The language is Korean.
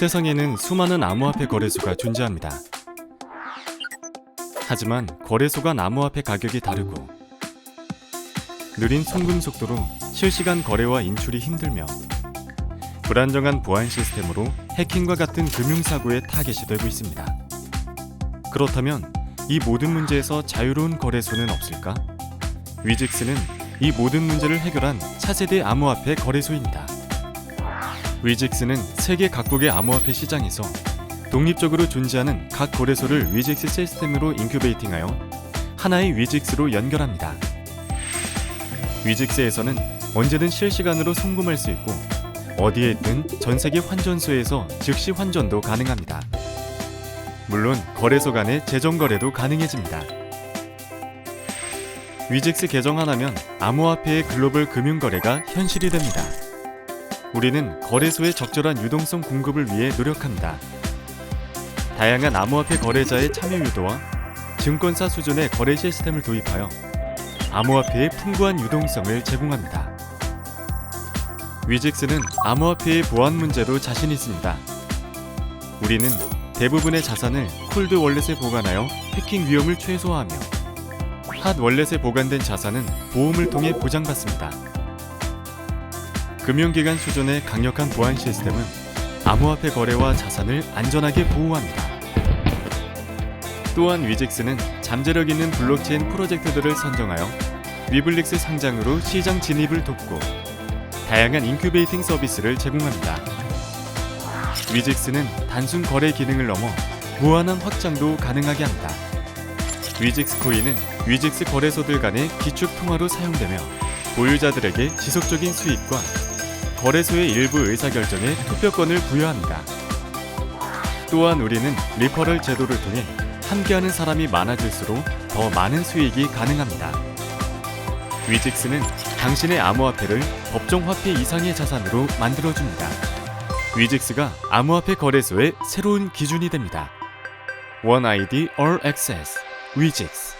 세상에는 수많은 암호화폐 거래소가 존재합니다. 하지만 거래소간 암호화폐 가격이 다르고 느린 송금 속도로 실시간 거래와 인출이 힘들며 불안정한 보안 시스템으로 해킹과 같은 금융사고의 타겟이 되고 있습니다. 그렇다면 이 모든 문제에서 자유로운 거래소는 없을까? 위직스는 이 모든 문제를 해결한 차세대 암호화폐 거래소입니다. 위직스는 세계 각국의 암호화폐 시장에서 독립적으로 존재하는 각 거래소를 위직스 시스템으로 인큐베이팅하여 하나의 위직스로 연결합니다. 위직스에서는 언제든 실시간으로 송금할 수 있고 어디에 있든 전 세계 환전소에서 즉시 환전도 가능합니다. 물론 거래소 간의 재정 거래도 가능해집니다. 위직스 개정 하나면 암호화폐의 글로벌 금융 거래가 현실이 됩니다. 우리는 거래소의 적절한 유동성 공급을 위해 노력합니다. 다양한 암호화폐 거래자의 참여 유도와 증권사 수준의 거래 시스템을 도입하여 암호화폐의 풍부한 유동성을 제공합니다. 위직스는 암호화폐의 보안 문제도 자신 있습니다. 우리는 대부분의 자산을 콜드 월렛에 보관하여 해킹 위험을 최소화하며 핫 월렛에 보관된 자산은 보험을 통해 보장받습니다. 금융기관 수준의 강력한 보안 시스템은 암호화폐 거래와 자산을 안전하게 보호합니다. 또한 위직스는 잠재력 있는 블록체인 프로젝트들을 선정하여 위블릭스 상장으로 시장 진입을 돕고 다양한 인큐베이팅 서비스를 제공합니다. 위직스는 단순 거래 기능을 넘어 무한한 확장도 가능하게 합니다. 위직스 코인은 위직스 거래소들 간의 기축 통화로 사용되며 보유자들에게 지속적인 수익과 거래소의 일부 의사결정에 투표권을 부여합니다. 또한 우리는 리퍼럴 제도를 통해 함께하는 사람이 많아질수록 더 많은 수익이 가능합니다. 위직스는 당신의 암호화폐를 법정 화폐 이상의 자산으로 만들어줍니다. 위직스가 암호화폐 거래소의 새로운 기준이 됩니다. One ID All Access 위직스